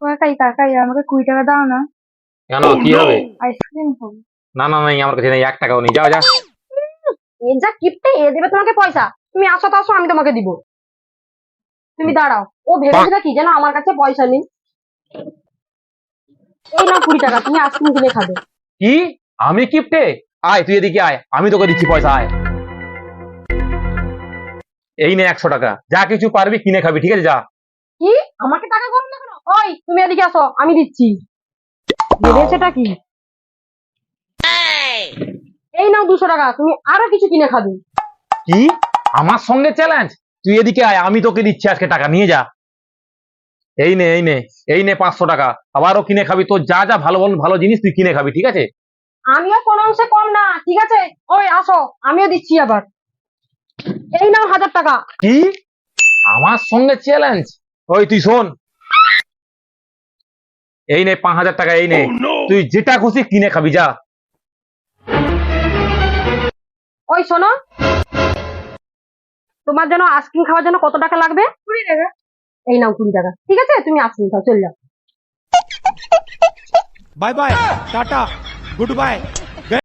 কাকাই কাকাই আমাকে কুড়ি টাকা দাও না। কেন? কি হবে? আইসক্রিম খাব। না না নাই আমার কাছে নেই এক টাকাও নেই। যাও যা এ যা কিপটে এ দেবে তোমাকে পয়সা। তুমি আসো তো আমি তোমাকে দিব। তুমি দাঁড়াও। ও ভেবেছিল কি যেন আমার কাছে পয়সা নেই? এই না কুড়ি টাকা তুমি আইসক্রিম কিনে খাবে। কি? আমি কিপটে? আয় তুই এদিকে আয়। আমি তোকে দিচ্ছি পয়সা আয়। এই নে একশো টাকা। যা কিছু পারবি কিনে খাবি ঠিক আছে যা। কি? আমাকে টাকা করো না কেন? ওই তুমি এদিকে আসো আমি দিচ্ছি। ভেবেছেটা কি? এই নাও দুশো টাকা তুমি আরও কিছু কিনে খাবে। কি? আমার সঙ্গে চ্যালেঞ্জ তুই এদিকে আয় আমি তোকে দিচ্ছি আজকে টাকা নিয়ে যা। এই নে এই নে এই নে পাঁচশো টাকা। আবারও কিনে খাবি তোর যা যা ভালো ভালো ভালো জিনিস তুই কিনে খাবি ঠিক আছে? আমিও কোনো অংশে কম না ঠিক আছে? ওই আসো আমিও দিচ্ছি আবার। এই নাও হাজার টাকা। কি? আমার সঙ্গে চ্যালেঞ্জ ওই তুই শোন। এই নে পাঁচ হাজার টাকা এই নে। oh, তুই যেটা খুশি কিনে খাবি যা। ওই শোনো। তোমার জন্য আইসক্রিম খাওয়ার জন্য কত টাকা লাগবে? কুড়ি টাকা। এই নাও কুড়ি টাকা। ঠিক আছে? তুমি আইসক্রিম খাও চল যাও। Bye bye ta-ta goodbye